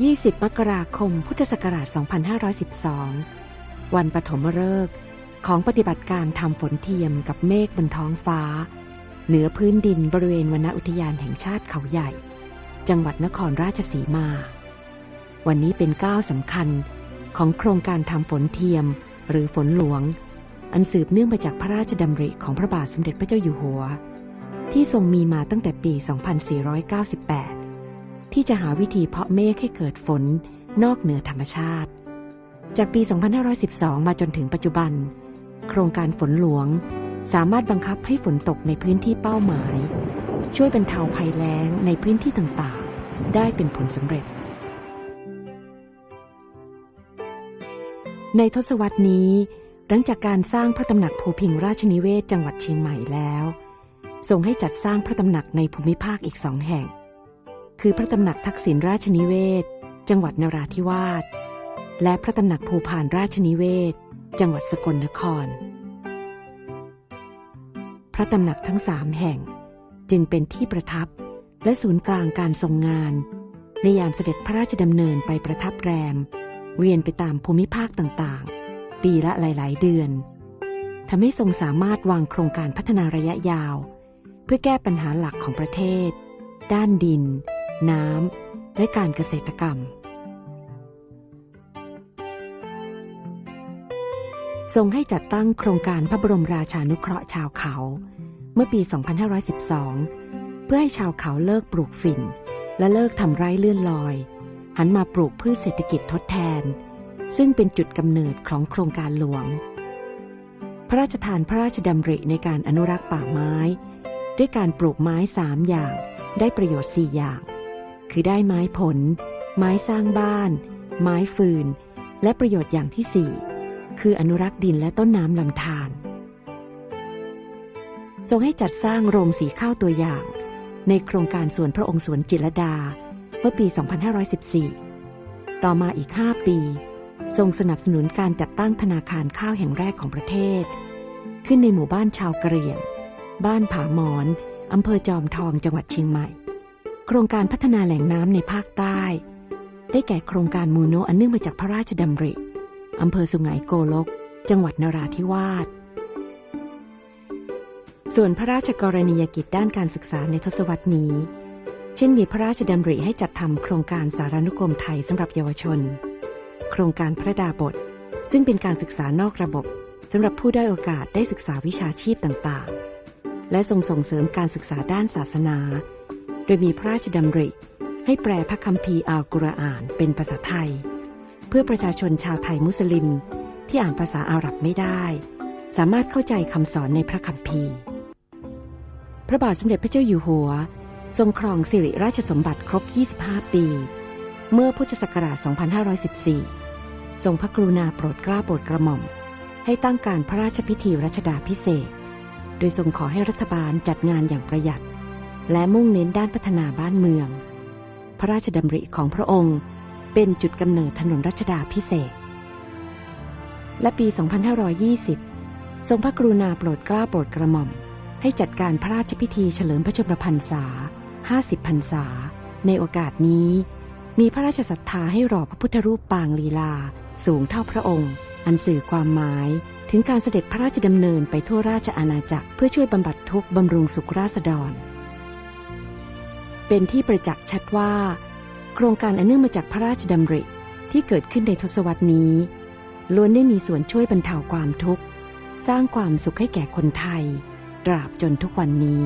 20 มกราคม พุทธศักราช 2512 วันปฐมฤกษ์ของปฏิบัติการทำฝนเทียมกับเมฆบนท้องฟ้า เหนือพื้นดินบริเวณวนอุทยานแห่งชาติเขาใหญ่ จังหวัดนครราชสีมา วันนี้เป็นก้าวสำคัญของโครงการทำฝนเทียม หรือฝนหลวง อันสืบเนื่องมาจากพระราชดำริของพระบาทสมเด็จพระเจ้าอยู่หัว ที่ทรงมีมาตั้งแต่ปี 2498 ที่จะหาวิธีเพาะเมฆให้เกิดฝนนอกเหนือธรรมชาติ จากปี 2512 มาจนถึงปัจจุบัน โครงการฝนหลวง สามารถบังคับให้ฝนตกในพื้นที่เป้าหมาย ช่วยบรรเทาภัยแล้งในพื้นที่ต่างๆ ได้เป็นผลสำเร็จ ในทศวรรษนี้ หลังจากการสร้างพระตำหนักภูพิงราชนิเวศจังหวัดเชียงใหม่แล้วทรงให้จัดสร้างพระตำหนักในภูมิภาคอีกสองแห่ง คือพระตำหนักทักษิณราชนิเวศ จังหวัดนราธิวาส และพระตำหนักภูพานราชนิเวศ จังหวัดสกลนคร พระตำหนักทั้งสามแห่งจึงเป็นที่ประทับและศูนย์กลางการทรงงาน ในยามเสด็จพระราชดำเนินไปประทับแรม เวียนไปตามภูมิภาคต่างๆ ปีละหลายๆ เดือนทำให้ทรงสามารถวางโครงการพัฒนาระยะยาว เพื่อแก้ปัญหาหลักของประเทศ ด้านดิน น้ำ และการเกษตรกรรม ทรงให้จัดตั้งโครงการพระบรมราชานุเคราะห์ชาวเขา เมื่อปี 2512 เพื่อให้ชาวเขาเลิกปลูกฝิ่น และเลิกทำไร่เลื่อนลอย หันมาปลูกพืชเศรษฐกิจทดแทน ซึ่งเป็นจุดกำเนิดของโครงการหลวง พระราชทานพระราชดำริในการอนุรักษ์ป่าไม้ ด้วยการปลูกไม้สามอย่างได้ประโยชน์สี่อย่าง คือได้ไม้ผล ไม้สร้างบ้าน ไม้ฟืน และประโยชน์อย่างที่สี่คืออนุรักษ์ดินและต้นน้ำลำธารทรงให้จัดสร้างโรงสีข้าวตัวอย่าง ในโครงการสวนพระองค์สวนจิรดา เมื่อปี 2514 ต่อมาอีก 5 ปี ทรงสนับสนุนการจัดตั้งธนาคารข้าวแห่งแรกของประเทศ ขึ้นในหมู่บ้านชาวกะเหรี่ยง บ้านผาหมอน อำเภอจอมทองจังหวัดเชียงใหม่ โครงการพัฒนาแหล่งน้ำในภาคใต้ ได้แก่โครงการมูโนอันเนื่องมาจากพระราชดำริอำเภอสุไหงโกลก จังหวัดนราธิวาส ส่วนพระราชกรณียกิจด้านการศึกษาในทศวรรษนี้ เช่นมีพระราชดำริให้จัดทำโครงการสารานุกรมไทยสำหรับเยาวชน โครงการพระดาบท ซึ่งเป็นการศึกษานอกระบบสำหรับผู้ได้โอกาสได้ศึกษาวิชาชีพต่างๆ และทรงส่งเสริมการศึกษาด้านศาสนา ดยมีพระราชดำริ ให้แปลพระคัมภีร์อัลกุรอานเป็นภาษาไทย เพื่อประชาชนชาวไทยมุสลิม ที่อ่านภาษาอาหรับไม่ได้ สามารถเข้าใจคำสอนในพระคัมภีร์ พระบาทสมเด็จพระเจ้าอยู่หัว ทรงครองสิริราชสมบัติครบ 25 ปี เมื่อพุทธศักราช 2514 ทรงพระกรุณาโปรดเกล้าโปรดกระหม่อม ให้ตั้งการพระราชพิธีรัชดาพิเศษ โดยทรงขอให้รัฐบาลจัดงานอย่างประหยัด และมุ่งเน้นด้านพัฒนาบ้านเมือง พระราชดำริของพระองค์เป็นจุดกำเนิดถนนรัชดาพิเศษ และปี 2520 ทรงพระกรุณาโปรดเกล้าโปรดกระหม่อม ให้จัดการพระราชพิธีเฉลิมพระชนมพรรษา 50 พรรษา ในโอกาสนี้ มีพระราชศรัทธาให้หล่อพระพุทธรูปปางลีลา สูงเท่าพระองค์ อันสื่อความหมายถึงการเสด็จพระราชดำเนินไปทั่วราชอาณาจักรเพื่อช่วยบำบัดทุกข์บำรุงสุขราษฎร เป็นที่ประจักษ์ชัดว่า โครงการอันเนื่องมาจากพระราชดำริที่เกิดขึ้นในทศวรรษนี้ ล้วนได้มีส่วนช่วยบรรเทาความทุกข์ สร้างความสุขให้แก่คนไทย ตราบจนทุกวันนี้